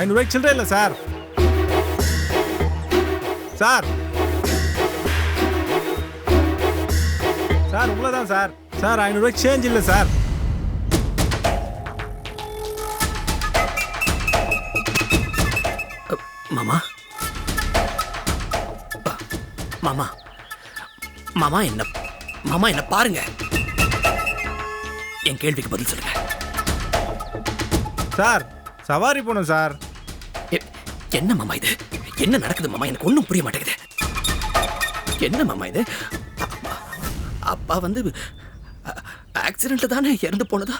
ஐநூறுரூவாய்க்கு சில்லறை இல்லை சார். சார். சார் உங்களை தான் சார். சார் ஐநூறுரூவாய்க்கு சேஞ்ச் இல்லை சார். மாமா? மாமா. மாமா என்ன மாமா என்ன பாருங்க. என் கேள்விக்கு பதில் சொல்லுங்க. சார் சவாரி போகணும் சார். என்ன மாமா இது? என்ன நடக்குது மாமா? எனக்கு ஒன்றும் புரிய மாட்டேங்குது. என்ன மாமா இது? அப்பா- அப்பா வந்து ஆக்சிடென்ட்ல தானே இறந்து போனதா?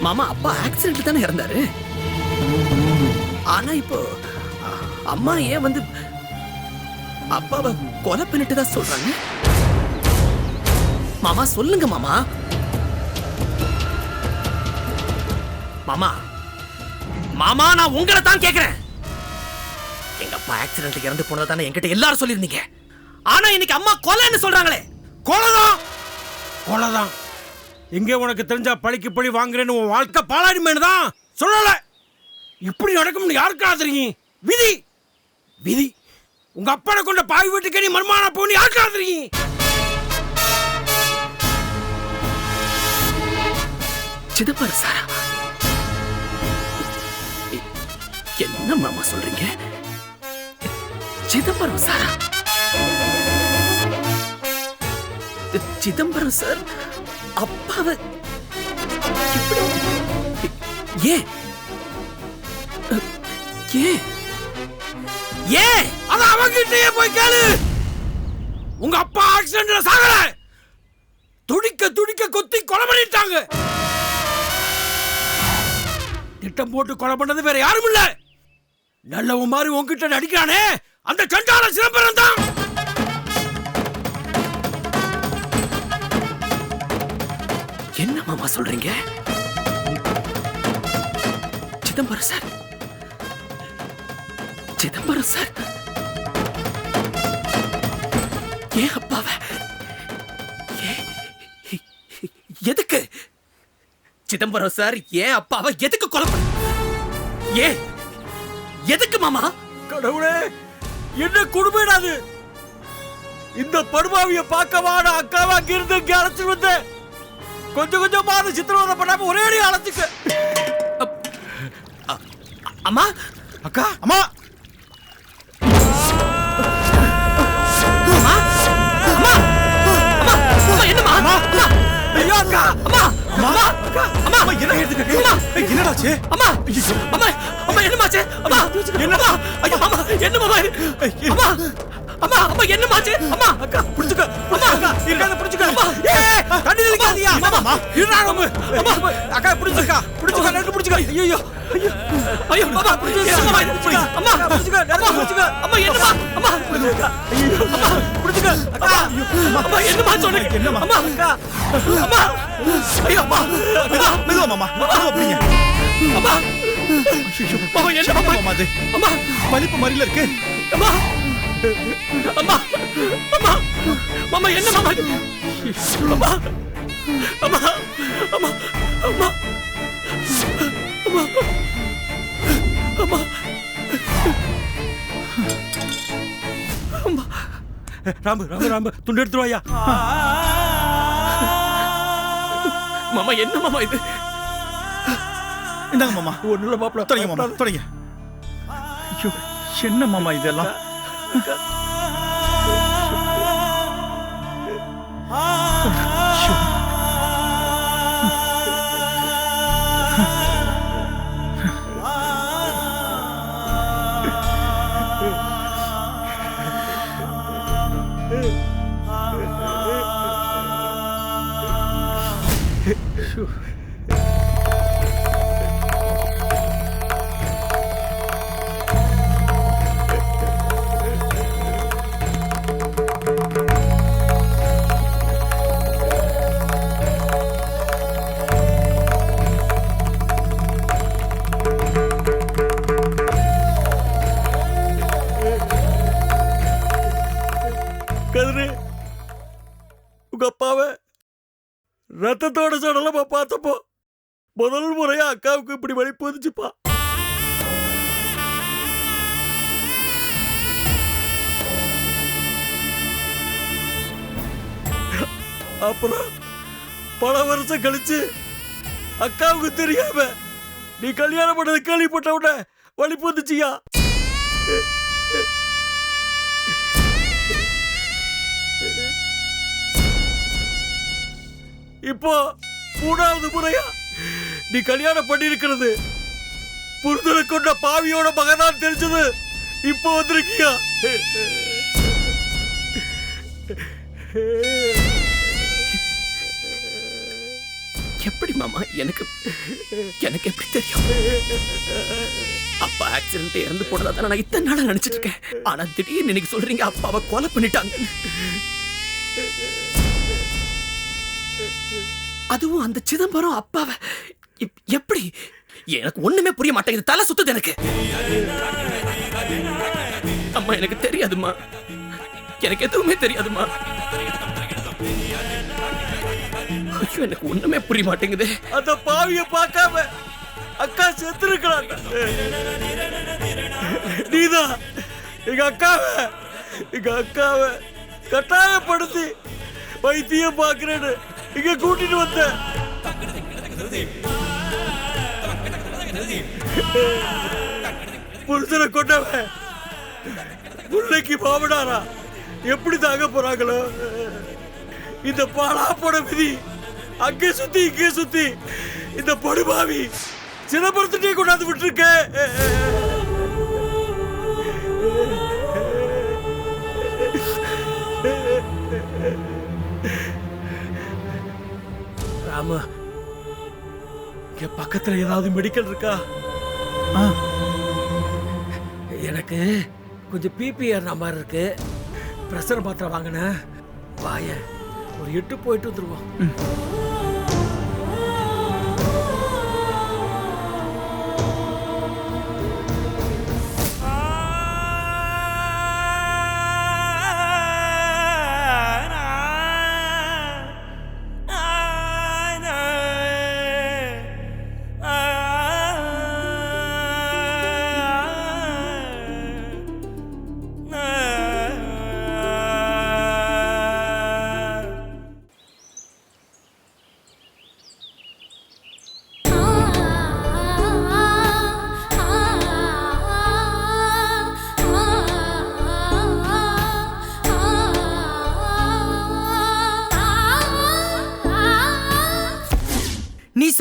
மாமா அப்பா ஆக்சிடென்ட்ல தானே இறந்தாரு. ஆனா இப்போ அம்மா ஏன் வந்து அப்பாவை கொலை பண்ணிட்டு தான் சொல்றாங்க? மாமா சொல்லுங்க மாமா. மாமா மாமா நான் உங்களை தான் கேக்குறேன். எங்க அப்பா ஆக்சிடென்ட்ல இறந்து போனதை தானே என்கிட்ட எல்லாரும் சொல்லியிருந்தீங்க. ஆனா இன்னைக்கு அம்மா கொலைன்னு சொல்றாங்களே. கொலைதான் கொலைதான். எங்கே உனக்கு தெரிஞ்சா பழிக்கு பழி வாங்குறேன்னு உன் வாழ்க்கை பாலாடிமேனு தான் சொல்லல. இப்படி நடக்கும்னு யாருக்கா தெரியும்? விதி! விதி உங்க அப்பனை கொண்ட பாய் வீட்டுக்கே நீ மர்மான போன்னு யாருக்கா தெரியும் சிதம்பரம் சாரா. என்ன மாமா சொல்றீங்க? சிதம்பரம் சாரா. சிதம்பரம் சார் அப்பாவை ஏ ஏன் ஏன் ஏன்? அத அவங்கிட்டயே போய் கேளு. உங்க அப்பா ஆக்சிடென்ட்ல சாகல. துடிக்க துடிக்க கொத்தி கொலை பண்ணிட்டாங்க. திட்டம் போட்டு கொலை பண்ணது வேற யாரும் இல்ல. நல்லவன் மாதிரி உன்கிட்ட நடிக்கிறானே. அந்த சண்டாள சிதம்பரம் தான். என்ன மாமா சொல்றீங்க? சிதம்பரம் சார். சிதம்பரம் சார். ஏன் அப்பாவ? எதுக்கு? சிதம்பரம் சார் ஏன் அப்பாவை எதுக்கு கொலை ஏன் எதுக்கு மாமா? கடவுளே என்ன குடும்பம் இந்த படுபாவிய பார்க்கவாட அக்காவா அங்கிருந்து இங்க அழைச்சிட்டு வந்தேன்? கொஞ்சம் கொஞ்சமா அதை சித்திரவதை பண்ணாம ஒரே அடி அழைச்சிக்க. அம்மா? அக்கா அம்மா! ஐயோ அக்கா அம்மா! அம்மா! அம்மா! அம்மா என்ன எடுத்துக்க அம்மா! என்னடாச்சு? அம்மா! அம்மா! அம்மா என்னமாச்சு அம்மா! என்னம்மா? ஐயோ அம்மா என்னம்மா இது? அம்மா! அம்மா அம்மா என்னமாச்சு அம்மா அக்கா புடிச்சுக்க. அம்மா அக்கா இருக்காத புடிச்சுக்க. அம்மா. ஏய் தண்ணி தெளிக்காதீயா அம்மா. இருடா நம்ம அம்மா அக்கா புடிச்சுக்க புடிச்சுக்க நெருப்பு புடிச்சுக்க. ஐயோ ஐயோ. அம்மா என்னம்மா இது? அம்மா புடிச்சுக்க. நெருப்பு புடிச்சுக்க. அம்மா என்னம்மா? அம்மா அம்மா புடிச்சுக்க அக்கா. அம்மா என்னம்மா சொல்லுங்க என்னம்மா? அம்மா அக்கா. அம்மா. ஐயோ அம்மா. அம்மா மெதுவா மாமா மெதுவா பிடிங்க. அம்மா. அம்மா என்ன அம்மா மாமா அது. அம்மா. வலிப்பு மறியல இருக்கு. அம்மா. அம்மா அம்மா மாமா என்ன மாமா இது? அம்மா அம்மா அம்மா அம்மா அம்மா அம்மா. அம்மா. ராம்பு ராம்பு ராம்பு துண்டு எடுத்துருவாயா மாமா என்ன மாமா இது? இந்தாங்க மாமா. ஒண்ணுல மாப்பிள. தொடங்க மாமா தொடங்க. ஐயோ என்ன மாமா இதெல்லாம்? Phew. கூட்டோட சடலமா பார்த்தப்போ முதல் முறையா அக்காவுக்கு இப்படி வழி போதுச்சுப்பா அப்புறம் பல வருஷம் கழிச்சு அக்காவுக்கு தெரியாம நீ கல்யாணம் பண்ணது கேள்விப்பட்ட உடனே வழி போந்துச்சியா இப்போ மூணாவது முறையா நீ கல்யாணம் பண்ணியிருக்கிறது. புரிதலை கொண்ட பாவியோட மகதான் தெரிஞ்சது இப்போ வந்திருக்கியா? எப்படி மாமா? எனக்கு எனக்கு எப்படி தெரியும்? அப்பா ஆக்சிடென்ட் இறந்து போனதா தான் நான் இத்தனை நாளா நினைச்சிட்டு இருக்கேன். ஆனா திடீர்னு இன்னைக்கு சொல்றீங்க அப்பாவை கொலை பண்ணிட்டாங்க அதுவும் அந்த சிதம்பரம் அப்பாவை. எப்படி? எனக்கு ஒண்ணுமே புரிய மாட்டேங்குது. தலை சுத்துது எனக்கு. அம்மா எனக்கு தெரியாதும்மா. எனக்கு எதுவுமே தெரியாதும்மா. ஐயோ எனக்கு ஒண்ணுமே புரிய மாட்டேங்குது. அந்த பாவிய பார்க்காம அக்கா செத்துருக்கிறாங்க. நீதான் எங்க அக்காவை எங்க அக்காவை கட்டாயப்படுத்தி வைத்தியம் பார்க்கிறேன்னு இங்க கூட்டிட்டு வந்த. புருஷனை கொண்டவன். பிள்ளைக்கு பாவடாரா எப்படி தாங்க போறாங்களோ? இந்த பாலா போட விதி அங்கே சுத்தி இங்கே சுத்தி இந்த படுபாவி சிதம்பரத்துட்டே கொண்டாந்து விட்டுருக்க. ராம இங்க பக்கத்துல ஏதாவது மெடிக்கல் இருக்கா? எனக்கு கொஞ்சம் பிபி ஏறின மாதிரி இருக்கு. ப்ரெஷர் மாத்திரை வாங்கினேன். வாய ஒரு எட்டு போயிட்டு வந்துருவோம்.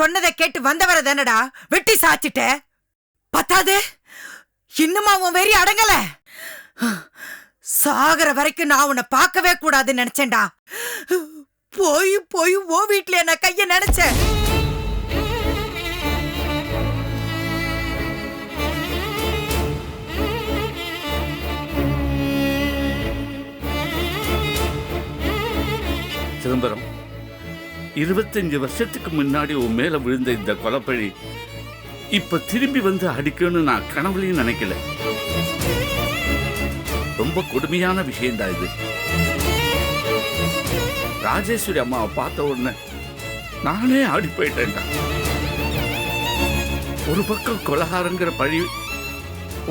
சொன்னதை கேட்டு வந்தவர தானடா வெட்டி சாச்சிட்ட? பத்தாது இன்னுமா உன் வெறி அடங்கல? சாகர வரைக்கும் நான் உன்னை பார்க்கவே கூடாதுன்னு நினைச்சேன்டா. போய் போய் ஓ வீட்டுல என்ன கைய நினைச்சேன் சிதம்பரம் இருபத்தஞ்சு வருஷத்துக்கு முன்னாடி உன் மேல விழுந்த இந்த கொலப்பழி இப்ப திரும்பி வந்து அடிக்கணும்னு நான் கனவுலையும் நினைக்கல. ரொம்ப கொடுமையான விஷயம்தான் இது. ராஜேஸ்வரி அம்மாவை பார்த்த உடனே நானே ஆடி போயிட்டேன்டா. ஒரு பக்கம் கொலகாரங்கிற பழி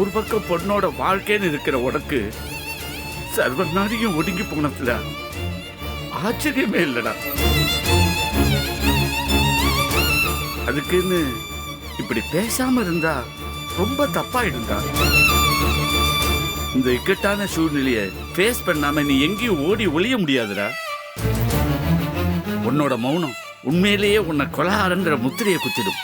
ஒரு பக்கம் பொண்ணோட வாழ்க்கைன்னு இருக்கிற உனக்கு சர்வநாடியும் ஒடுங்கி போனதுல ஆச்சரியமே இல்லடா. அதுக்குன்னு இப்படி பேசாம இருந்தா ரொம்ப தப்பாயிடும்டா. இந்த இக்கட்டான சூழ்நிலைய ஃபேஸ் பண்ணாம நீ எங்கேயும் ஓடி ஒளிய முடியாதுடா. உன்னோட மௌனம் உண்மையிலேயே உன்னை கொலகாரங்கிற முத்திரையை குத்திடும்.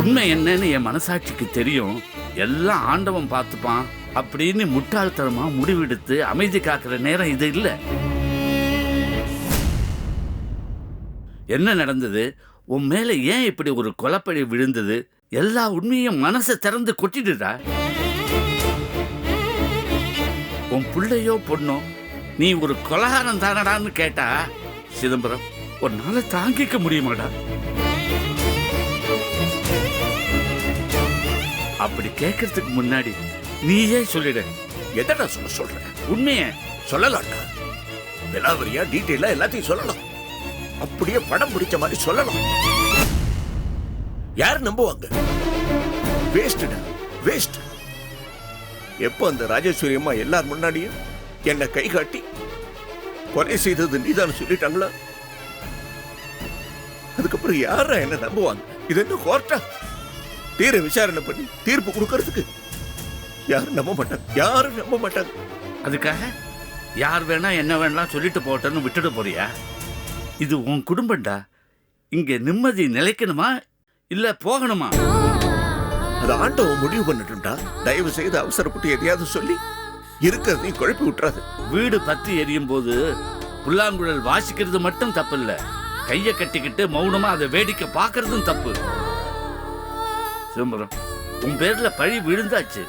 உண்மை என்னன்னு என் மனசாட்சிக்கு தெரியும். எல்லாம் ஆண்டவன் பார்த்துப்பான் அப்படின்னு முட்டாள்தனமா முடிவெடுத்து அமைதி காக்கிற நேரம் இது இல்லை. என்ன நடந்தது? உன் மேல ஏன் இப்படி ஒரு கொலப்படி விழுந்தது? எல்லா உண்மையும் மனசை திறந்து கொட்டிடுடா உன் பிள்ளையோ பொண்ணோ நீ ஒரு கொலகாரம் தானடான்னு கேட்டா சிதம்பரம் உன்னால தாங்கிக்க முடியுமாடா? அப்படி கேட்கறதுக்கு முன்னாடி நீயே சொல்லிடு. எதடா சொல்ல சொல்ற? உண்மைய சொல்லலாம்டா. விலாவரியா டீட்டெயிலா எல்லாத்தையும் சொல்லலாம் அப்படியே படம் பிடிச்ச மாதிரி சொல்லலாம். யார் நம்புவாங்க? வேஸ்ட் வேஸ்ட் எப்போ அந்த ராஜேஸ்வரி அம்மா எல்லார் முன்னாடியும் என்னை கை காட்டி கொலை செய்தது நீதான் சொல்லிட்டாங்களா? அதுக்கப்புறம் யாரா என்ன நம்புவாங்க? இது என்ன கோர்ட்டா? தீர விசாரணை பண்ணி தீர்ப்பு கொடுக்கறதுக்கு யாரும் நம்ப மாட்டாங்க. யாரும் நம்ப மாட்டாங்க. அதுக்காக யார் வேணா என்ன வேணாம் சொல்லிட்டு போட்டேன்னு விட்டுட போறியா? இது உன் குடும்பம்டா. இங்க நிம்மதி நிலைக்கணுமா? இல்ல போகணுமா? அது ஆண்டவன் முடிவு பண்ணட்டும்டா. தயவு செய்து அவசரப்பட்டு எதையாவது சொல்லி இருக்கிறதையும் குழப்பி விட்டுறாது. வீடு பத்தி எரியும் போது புல்லாங்குழல் வாசிக்கிறது மட்டும் தப்பு இல்ல கைய கட்டிக்கிட்டு மௌனமா அதை வேடிக்கை பார்க்கறதும் தப்பு. சிதம்பரம் உன் பேர்ல பழி விழுந்தாச்சு.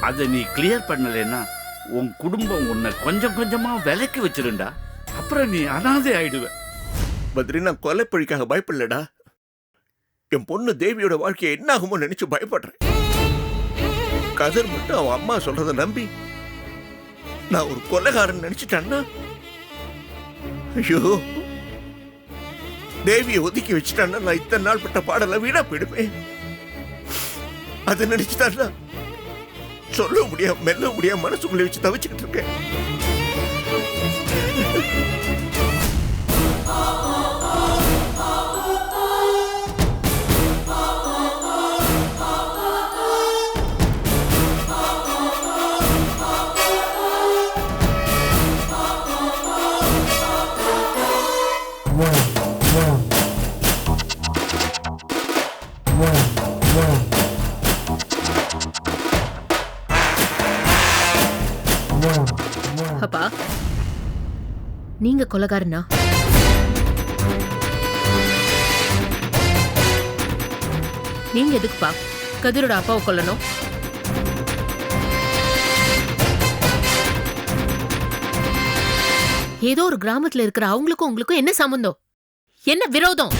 அதை நீ கிளியர் பண்ணலைன்னா உன் குடும்பம் உன்னை கொஞ்சம் கொஞ்சமா விலக்கி வச்சிருண்டா அப்புறம் நீ அனாதை ஆயிடுவ. பத்ரி நான் கொலைப்பழிக்காக பயப்படலடா. என் பொண்ணு தேவியோட வாழ்க்கையை என்ன ஆகுமோ நினைச்சு பயப்படுறேன். கதிர் மட்டும் அவன் அம்மா சொல்றத நம்பி நான் ஒரு கொலைகாரன் நினைச்சிட்டான்னா? ஐயோ. தேவியை ஒதுக்கி வச்சுட்டான்னா நான் இத்தனை நாள் பட்ட பாடல வீணா போயிடுவேன் அதை நினைச்சுட்டான்னா சொல்ல முடியாம மெல்ல முடியாம மனசுக்குள்ளே வச்சு தவிச்சுக்கிட்டு இருக்கேன். கொலகாரனா? நீங்க எதுக்குப்பா? கதிரோட அப்பாவை கொல்லணும். ஏதோ ஒரு கிராமத்துல இருக்கிற அவங்களுக்கும் உங்களுக்கும் என்ன சம்பந்தம்? என்ன விரோதம்?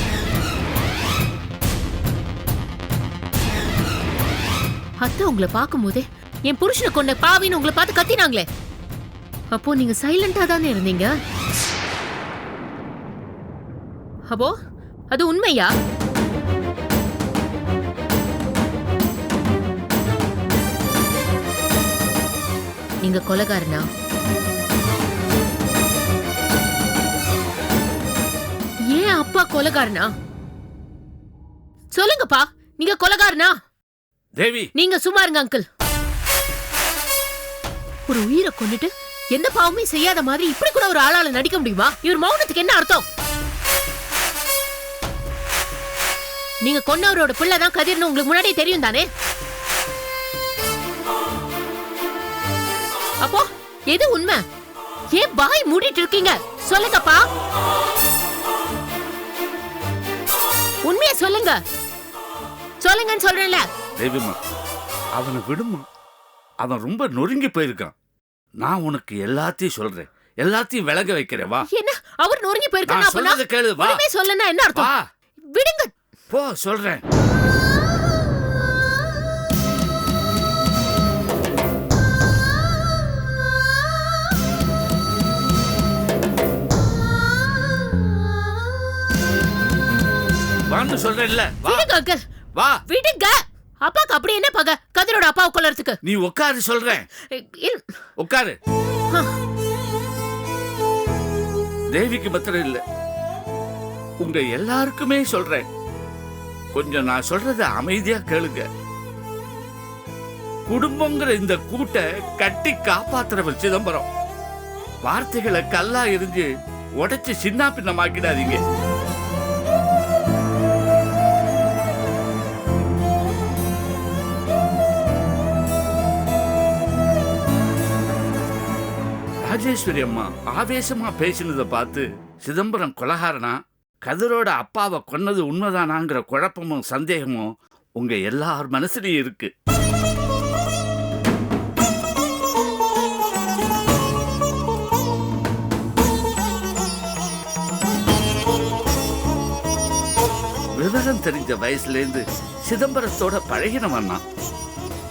அத்தை உங்களை பார்க்கும் போதே என் புருஷனை கொண்ட பாவின்னு உங்களை பார்த்து கத்தினாங்களே. அப்போ நீங்க சைலண்டா தானே இருந்தீங்க? அப்போ அது உண்மையா? நீங்க கொலகாரனா? ஏன் அப்பா கொலகாரனா? சொல்லுங்கப்பா நீங்க கொலகாரனா? தேவி! நீங்க சும்மா இருங்க அங்கிள். ஒரு உயிரை கொண்டுட்டு எந்த பாவமே செய்யாத மாதிரி இப்படி கூட ஒரு ஆளால நடிக்க முடியுமா? இவர் மௌனத்துக்கு என்ன அர்த்தம்? நீங்க கொன்னவரோட பிள்ளை தான் கதிர்னு உங்களுக்கு முன்னாடியே தெரியும் தானே? அப்போ எது உண்மை? ஏன் பாய் மூடிட்டு இருக்கீங்க? சொல்லுங்கப்பா. உண்மையை சொல்லுங்க. சொல்லுங்கன்னு சொல்றேன்ல. தேவிமா அவனை விடுமா? அவன் ரொம்ப நொறுங்கி போயிருக்கான். நான் உனக்கு எல்லாத்தையும் சொல்றேன். எல்லாத்தையும் விலக வைக்கிறேன் வா. என்ன? அவர் நொறுங்கி போயிருக்காங்க நான் சொல்றத கேளு வா. சொல்லனா என்ன அர்த்தம்? விடுங்க. போ சொல்றேன். வான்னு சொல்றேன்ல வா. விடுங்க அங்கிள் வா. விடுங்க. அப்பாக்கு அப்படி என்ன பகை? கதிரோட அப்பாவை கொல்லறதுக்கு நீ உட்காரு சொல்றேன். இல்- உட்காரு. தேவிக்கு மாத்திரம் இல்ல. உங்க எல்லாருக்குமே சொல்றேன். கொஞ்சம் நான் சொல்றத அமைதியா கேளுங்க. குடும்பங்கிற இந்த கூட்டை கட்டி காப்பாத்துறவர் சிதம்பரம். வார்த்தைகளை கல்லா எரிஞ்சு உடைச்சு சின்ன பின்னமாக்கிடாதீங்க ராஜேஸ்வரி அம்மா ஆவேசமா பேசினதை பார்த்து சிதம்பரம் கொலகாரனா? கதிரோட அப்பாவை கொன்னது உண்மைதானாங்கிற குழப்பமும் சந்தேகமும் உங்க எல்லார் மனசுலயும் இருக்கு. விவரம் தெரிஞ்ச வயசுலேருந்து சிதம்பரத்தோட பழகினவன்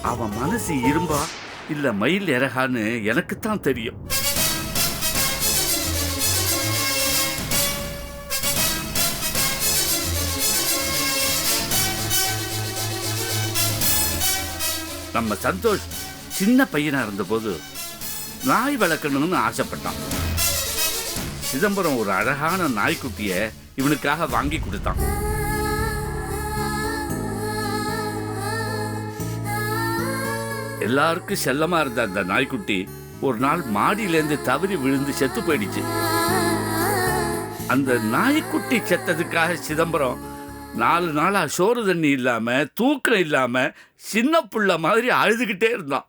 அவன் மனசு இரும்பா இல்ல மயில் இறகான்னு எனக்குத்தான் தெரியும். நம்ம சந்தோஷ் சின்ன பையனா இருந்தபோது நாய் வளர்க்கணும்னு ஆசைப்பட்டான். சிதம்பரம் ஒரு அழகான நாய்க்குட்டியை இவனுக்காக வாங்கி கொடுத்தான். எல்லாருக்கும் செல்லமா இருந்த அந்த நாய்க்குட்டி ஒரு நாள் மாடியிலேருந்து தவறி விழுந்து செத்து போயிடுச்சு. அந்த நாய்க்குட்டி செத்ததுக்காக சிதம்பரம் நாலு நாளா சோறு தண்ணி இல்லாம தூக்கம் இல்லாம சின்ன புள்ள மாதிரி அழுதுகிட்டே இருந்தான்.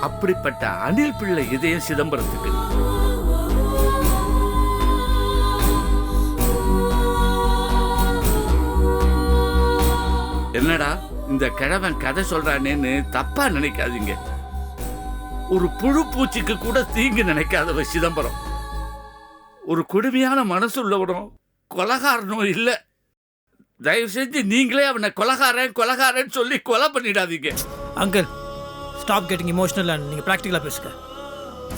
அப்படிப்பட்ட அணில் பிள்ளை இதயம் சிதம்பரத்துக்கு. என்னடா? இந்த கிழவன் கதை சொல்றானேன்னு தப்பா நினைக்காதீங்க. ஒரு புழு பூச்சிக்கு கூட தீங்கு நினைக்காதவ சிதம்பரம். ஒரு கொடுமையான மனசு உள்ளவனும் கொலகாரனும் இல்ல. தயவு செஞ்சு நீங்களே அவனை கொலகாரன் கொலகாரன் சொல்லி கொலை பண்ணிடாதீங்க. Uncle stop getting emotional and நீங்கள் ப்ராக்டிக்கலாக பேசுங்க.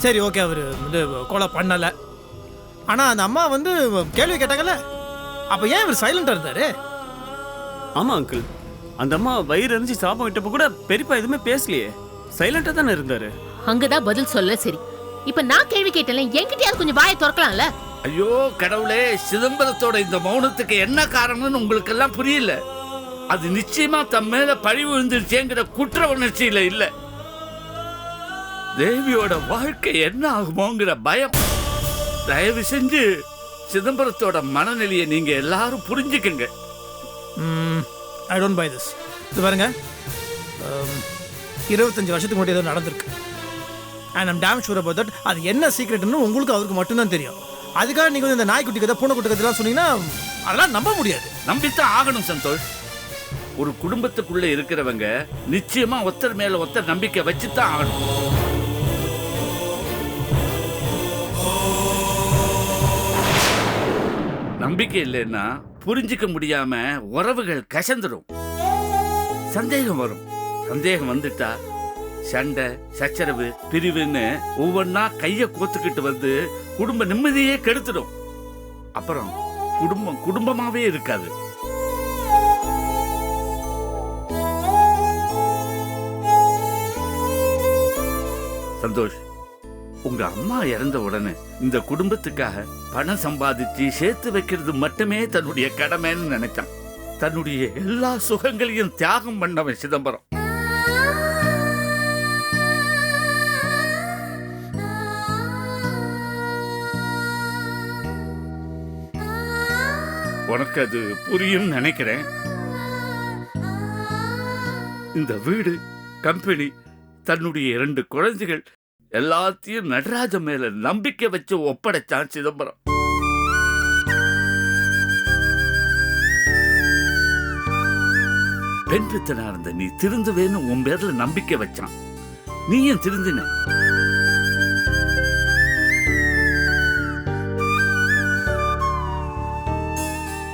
சரி ஓகே அவர் வந்து கொலை பண்ணலை. ஆனால் அந்த அம்மா வந்து கேள்வி கேட்டாங்கல்ல? அப்போ ஏன் இவர் சைலண்டாக இருந்தார்? ஆமா அங்கிள் அந்த அம்மா வயிறு எரிஞ்சு சாபம் விட்டப்ப கூட பெரியப்பா எதுவுமே பேசலையே. சைலண்டா தானே இருந்தாரு. அங்கதான் பதில் சொல்ல சரி. இப்ப நான் கேள்வி கேட்டேன்ல என்கிட்டயாவது கொஞ்சம் வாயை திறக்கலாம்ல? ஐயோ கடவுளே சிதம்பரத்தோட இந்த மௌனத்துக்கு என்ன காரணம்னு உங்களுக்கு எல்லாம் புரியல. அது நிச்சயமா தம் மேல பழி விழுந்துருச்சேங்கிற குற்ற உணர்ச்சியில இல்ல. தேவியோட வாழ்க்கை என்ன ஆகுமோங்கிற பயம். தயவு செஞ்சு சிதம்பரத்தோட மனநிலையை நீங்க எல்லாரும் புரிஞ்சுக்கங்க. ஐ டோன்ட் பை திஸ் இது பாருங்க. இருபத்தஞ்சி வருஷத்துக்கு முன்னாடி ஏதோ நடந்திருக்கு. And I'm damn sure about that அது என்ன சீக்ரெட்னு உங்களுக்கு அவருக்கு மட்டும்தான் தெரியும். அதுக்காக நீங்கள் வந்து இந்த நாய்க்குட்டி கதை பூனைக்குட்டி கதைலாம் சொன்னீங்கன்னா அதெல்லாம் நம்ப முடியாது. நம்பித்தான் ஆகணும் சந்தோஷ். ஒரு குடும்பத்துக்குள்ள இருக்கிறவங்க நிச்சயமா ஒருத்தர் மேல ஒருத்தர் நம்பிக்கை வச்சுதான் ஆகணும். நம்பிக்கை இல்லைன்னா புரிஞ்சுக்க முடியாம உறவுகள் கசந்துடும் சந்தேகம் வரும். சந்தேகம் வந்துட்டா சண்டை சச்சரவு பிரிவுன்னு ஒவ்வொன்னா கைய கோத்துக்கிட்டு வந்து குடும்ப நிம்மதியே கெடுத்துடும். அப்புறம் குடும்பம் குடும்பமாவே இருக்காது. சந்தோஷ். உங்க அம்மா இறந்த உடனே இந்த குடும்பத்துக்காக பணம் சம்பாதிச்சு சேர்த்து வைக்கிறது மட்டுமே தன்னுடைய கடமைன்னு நினைச்சான். தன்னுடைய எல்லா சுகங்களையும் தியாகம் பண்ணவன் சிதம்பரம். உனக்கு அது புரியும் நினைக்கிறேன். இந்த வீடு கம்பெனி தன்னுடைய இரண்டு குழந்தைகள் எல்லாத்தையும் நடராஜன் மேல நம்பிக்கை வச்சு ஒப்படைச்சான் சிதம்பரம். பெண் பித்தனா இருந்த நீ திருந்துவேன்னு உன் பேர்ல நம்பிக்கை வச்சான். நீயும் திருந்தின.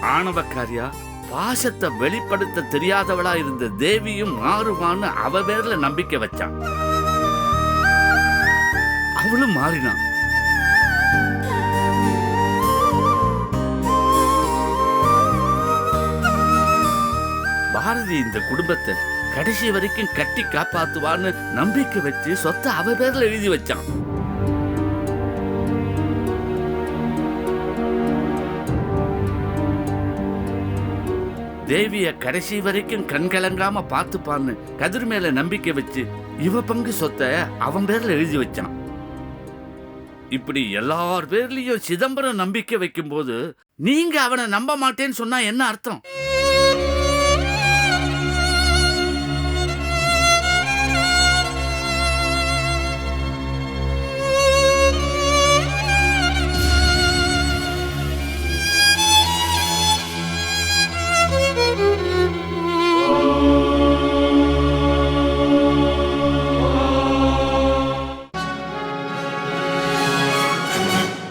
ஆணவக்காரியா பாசத்தை வெளிப்படுத்த தெரியாதவளா இருந்த தேவியும் மாறுவான்னு அவ பேர்ல நம்பிக்கை வச்சான். அவளும் மாறினான் பாரதி இந்த குடும்பத்தை கடைசி வரைக்கும் கட்டி காப்பாத்துவான்னு நம்பிக்கை வச்சு சொத்தை அவ பேர்ல எழுதி வச்சான். தேவிய கடைசி வரைக்கும் கண்கலங்காம பார்த்துப்பான்னு கதிர் மேல நம்பிக்கை வச்சு இவ பங்கு சொத்தை அவன் பேர்ல எழுதி வச்சான். இப்படி எல்லார் பேர்லயும் சிதம்பரம் நம்பிக்கை வைக்கும்போது நீங்க அவனை நம்ப மாட்டேன்னு சொன்னா என்ன அர்த்தம்?